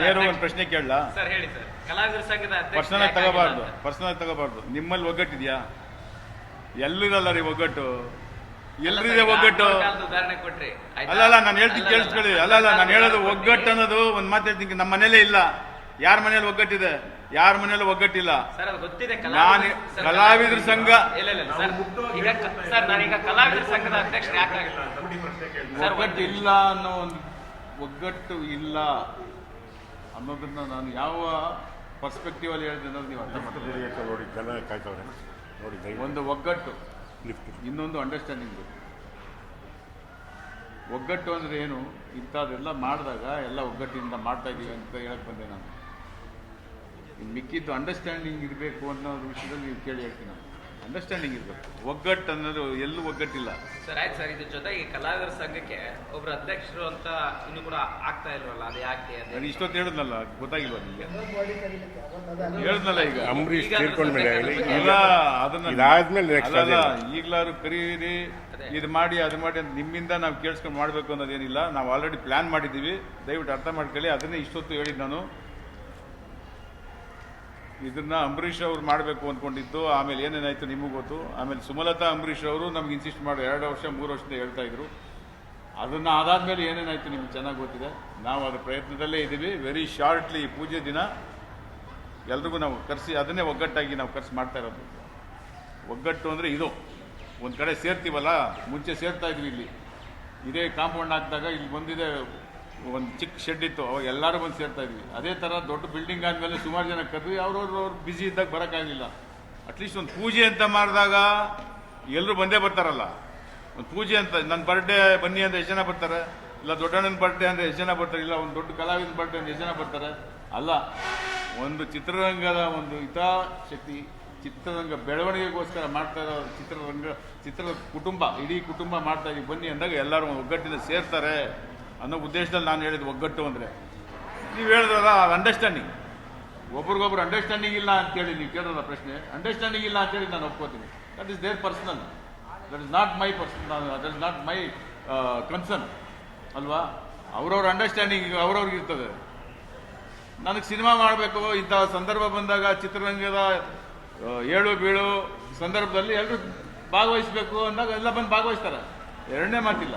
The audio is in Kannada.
ನೇರ ಒಂದು ಪ್ರಶ್ನೆ ಕೇಳಲ್ಲ ಸರ್ ಹೇಳಿ ಸರ್. ಕಲಾವಿದರ ಸಂಘದ ಪರ್ಸನಲ್ ತಗೋಬಾರ್ದು? ಪರ್ಸನಲ್ ತಗೋಬಾರ್ದು. ನಿಮ್ಮಲ್ಲಿ ಒಗ್ಗಟ್ಟಿದ್ಯಾ? ಎಲ್ಲಿರಲ್ಲ ರೀ ಒಗ್ಗಟ್ಟು? ಎಲ್ರಿದೆ ಒಗ್ಗಟ್ಟು? ಉದಾಹರಣೆ ಕೊಟ್ರಿ? ಅಲ್ಲ ಅಲ್ಲ ನಾನು ಹೇಳ್ತೀನಿ ಕೇಳಿಸ್ಕೊಳ್ಳಿ. ಅಲ್ಲ, ಅಲ್ಲ ನಾನು ಹೇಳೋದು ಒಗ್ಗಟ್ಟು ಅನ್ನೋದು ಒಂದು ಮಾತು ಹೇಳ್ತೀನಿ ನಮ್ಮ ಮನೇಲೇ ಇಲ್ಲ. ಯಾರ ಮನೇಲಿ ಒಗ್ಗಟ್ಟಿದೆ? ಯಾರ ಮನೇಲಿ ಒಗ್ಗಟ್ಟಿಲ್ಲ. ಸರ್ ಅದು ಗೊತ್ತಿದೆ ನಾನು ಕಲಾವಿದ್ರ ಸಂಘ ಕಲಾವಿದರ ಸಂಘದ ಒಗ್ಗಟ್ಟು ಇಲ್ಲ ಅನ್ನೋ ಒಂದು ಒಗ್ಗಟ್ಟು ಇಲ್ಲ. ಅನ್ನೋದನ್ನ ನಾನು ಯಾವ ಪರ್ಸ್ಪೆಕ್ಟಿವ್ ಅಲ್ಲಿ ಹೇಳಿದೆ ಅನ್ನೋದು ನೀವು ಅರ್ಥ ಮಾಡ್ತೀರಿ ನೋಡಿ ಜನ ಕಾಯ್ತವ್ರೆ? ನೋಡಿ ಒಂದು ಒಗ್ಗಟ್ಟು. ಲಿಫ್ಟ್ ಇನ್ನೊಂದು ಅಂಡರ್ಸ್ಟ್ಯಾಂಡಿಂಗ್ ಒಗ್ಗಟ್ಟು ಅಂದ್ರೆ ಏನು? ಇಂಥದ್ದೆಲ್ಲ ಮಾಡಿದಾಗ ಎಲ್ಲ ಒಗ್ಗಟ್ಟಿನಿಂದ ಮಾಡ್ತಾ ಇದೀವಿ ಅಂತ ಹೇಳಕ್ ಬಂದೆ ನಾನು. ಮಿಕ್ಕಿದ್ದು ಅಂಡರ್ಸ್ಟ್ಯಾಂಡಿಂಗ್ ಇರಬೇಕು ಅನ್ನೋ ವಿಷಯದಲ್ಲಿ ನೀವು ಕೇಳಿ ಹೇಳ್ತೀನಿ ನಾನು. ಅಂಡರ್ಸ್ಟ್ಯಾಂಡಿಂಗ್ ಇರಬೇಕು ಒಗ್ಗಟ್ಟು ಅನ್ನೋದು ಎಲ್ಲೂ ಒಗ್ಗಟ್ಟಿಲ್ಲ. ಸರ್ ಆಯ್ತು ಸರ್. ಇದ್ರ ಜೊತೆಗೆ ಈ ಕಲಾವಿದರ ಸಂಘಕ್ಕೆ ಒಬ್ರು ಅಧ್ಯಕ್ಷರು ಅಂತ ಇನ್ನು ಕೂಡ ಆಗ್ತಾ ಇಲ್ವಲ್ಲ? ಅದು ಯಾಕೆ ಅದು ನಾನು ಇಷ್ಟೊತ್ತು ಹೇಳಿದ್ನಲ್ಲ ಗೊತ್ತಾಗಿಲ್ವ ನಿಮಗೆ? ಹೇಳಿದ್ನಲ್ಲ ಈಗ. ಅಂಬರೀಷ್ ತೀರ್ಕೊಂಡ್ಮೇಲೆ ಇಲ್ಲ ಅದನ್ನ ಇದಾದ್ಮೇಲೆ next ಅಲ್ಲಲ್ಲ, ಕರೀರಿ ಇದು ಮಾಡಿ ಅದು ಮಾಡಿ ಅಂತ ನಿಮ್ಮಿಂದ ನಾವು ಕೇಳಿಸ್ಕೊಂಡು ಮಾಡಬೇಕು ಅನ್ನೋದೇನಿಲ್ಲ. ನಾವು ಆಲ್ರೆಡಿ ಪ್ಲಾನ್ ಮಾಡಿದ್ದೀವಿ. ದಯವಿಟ್ಟು ಅರ್ಥ ಮಾಡ್ಕೊಳ್ಳಿ. ಅದನ್ನೇ ಇಷ್ಟೊತ್ತು ಹೇಳಿದ್ದು ನಾನು. ಇದನ್ನ ಅಂಬರೀಷ್ ಅವರು ಮಾಡಬೇಕು ಅಂದ್ಕೊಂಡಿದ್ದು ಆಮೇಲೆ ಏನೇನಾಯಿತು ನಿಮಗೂ ಗೊತ್ತು? ಆಮೇಲೆ ಸುಮಲತಾ ಅಂಬರೀಷ್ ಅವರು ನಮ್ಗೆ ಇನ್ಸಿಸ್ಟ್ ಮಾಡಿ ಎರಡು ವರ್ಷ, ಮೂರು ವರ್ಷದಿಂದ ಹೇಳ್ತಾ ಇದ್ರು. ಅದನ್ನ ಅದಾದ್ಮೇಲೆ ಏನೇನಾಯ್ತು ನಿಮ್ಗೆ ಚೆನ್ನಾಗಿ ಗೊತ್ತಿದೆ? ನಾವು ಅದ್ರ ಪ್ರಯತ್ನದಲ್ಲೇ ಇದ್ದೀವಿ. ವೆರಿ ಶಾರ್ಟ್ಲಿ ಪೂಜೆ ದಿನ. ಎಲ್ರಿಗೂ ನಾವು ಕರೆಸಿ, ಅದನ್ನೇ ಒಗ್ಗಟ್ಟಾಗಿ ನಾವು ಕರ್ಸಿ ಮಾಡ್ತಾ ಇರೋದು. ಒಗ್ಗಟ್ಟು ಅಂದರೆ ಇದು. ಒಂದು ಕಡೆ ಸೇರ್ತೀವಲ್ಲ? ಮುಂಚೆ ಸೇರ್ತಾ ಇದ್ವಿ ಇಲ್ಲಿ. ಇದೇ ಕಾಂಪೌಂಡ್ ಹಾಕಿದಾಗ ಇಲ್ಲಿ ಬಂದಿದೆ ಒಂದು ಚಿಕ್ಕ ಶೆಡ್ ಇತ್ತು, ಅವಾಗ ಎಲ್ಲರೂ ಬಂದು ಸೇರ್ತಾ ಇದ್ವಿ. ಅದೇ ಥರ ದೊಡ್ಡ ಬಿಲ್ಡಿಂಗ್ ಆದಮೇಲೆ ಸುಮಾರು ಜನ ಕರೆದ್ವಿ. ಅವ್ರವ್ರು ಅವ್ರು ಬ್ಯುಸಿ ಇದ್ದಾಗ ಬರೋಕ್ಕಾಗಲಿಲ್ಲ ಅಟ್ಲೀಸ್ಟ್ ಒಂದು ಪೂಜೆ ಅಂತ ಮಾಡಿದಾಗ ಎಲ್ಲರೂ ಬಂದೇ ಬರ್ತಾರಲ್ಲ. ಒಂದು ಪೂಜೆ ಅಂತ ನನ್ನ ಬರ್ಡೇ ಬನ್ನಿ ಅಂತ ಎಷ್ಟು ಜನ ಬರ್ತಾರೆ? ಇಲ್ಲ ದೊಡ್ಡಣ್ಣನ ಬರ್ಡೇ ಅಂದರೆ ಎಷ್ಟು ಜನ ಬರ್ತಾರೆ? ಇಲ್ಲ ಒಂದು ದೊಡ್ಡ ಕಲಾವಿದ ಬರ್ಡೇ ಅಂತ ಎಷ್ಟು ಜನ ಬರ್ತಾರೆ? ಅಲ್ಲ, ಒಂದು ಚಿತ್ರರಂಗದ ಒಂದು ಹಿತಾಶಕ್ತಿ ಚಿತ್ರರಂಗ ಬೆಳವಣಿಗೆಗೋಸ್ಕರ ಮಾಡ್ತಾ ಇರೋ ಚಿತ್ರರಂಗ, ಚಿತ್ರದ ಕುಟುಂಬ, ಇಡೀ ಕುಟುಂಬ ಮಾಡ್ತಾ ಇದೀವಿ ಬನ್ನಿ ಅಂದಾಗ ಎಲ್ಲರೂ ಒಗ್ಗಟ್ಟಿನ ಸೇರ್ತಾರೆ. ಅನ್ನೋ ಉದ್ದೇಶದಲ್ಲಿ ನಾನು ಹೇಳಿದ ಒಗ್ಗಟ್ಟು ಅಂದರೆ. ನೀವು ಹೇಳಿದ್ರಲ್ಲ ಅಂಡರ್ಸ್ಟ್ಯಾಂಡಿಂಗ್ ಒಬ್ರಿಗೊಬ್ರು ಅಂಡರ್ಸ್ಟ್ಯಾಂಡಿಂಗ್ ಇಲ್ಲ ಅಂತೇಳಿ ನೀವು ಕೇಳೋದ ಪ್ರಶ್ನೆ ಅಂಡರ್ಸ್ಟ್ಯಾಂಡಿಂಗ್ ಇಲ್ಲ ಅಂತೇಳಿ ನಾನು ಒಪ್ಕೋತೀನಿ. That is their personal that is not my person that is not my concern ಅಲ್ವಾ? ಅವ್ರವ್ರ ಅಂಡರ್ಸ್ಟ್ಯಾಂಡಿಂಗ್ ಅವ್ರವ್ರಿಗೆ ಇರ್ತದೆ. ನನಗೆ ಸಿನಿಮಾ ಮಾಡಬೇಕು ಇಂಥ ಸಂದರ್ಭ ಬಂದಾಗ ಚಿತ್ರರಂಗದ ಏಳು ಬೀಳು ಸಂದರ್ಭದಲ್ಲಿ ಎಲ್ಲರೂ ಭಾಗವಹಿಸಬೇಕು ಅಂದಾಗ ಎಲ್ಲ ಬಂದು ಭಾಗವಹಿಸ್ತಾರೆ. ಎರಡನೇ ಮಾತಿಲ್ಲ.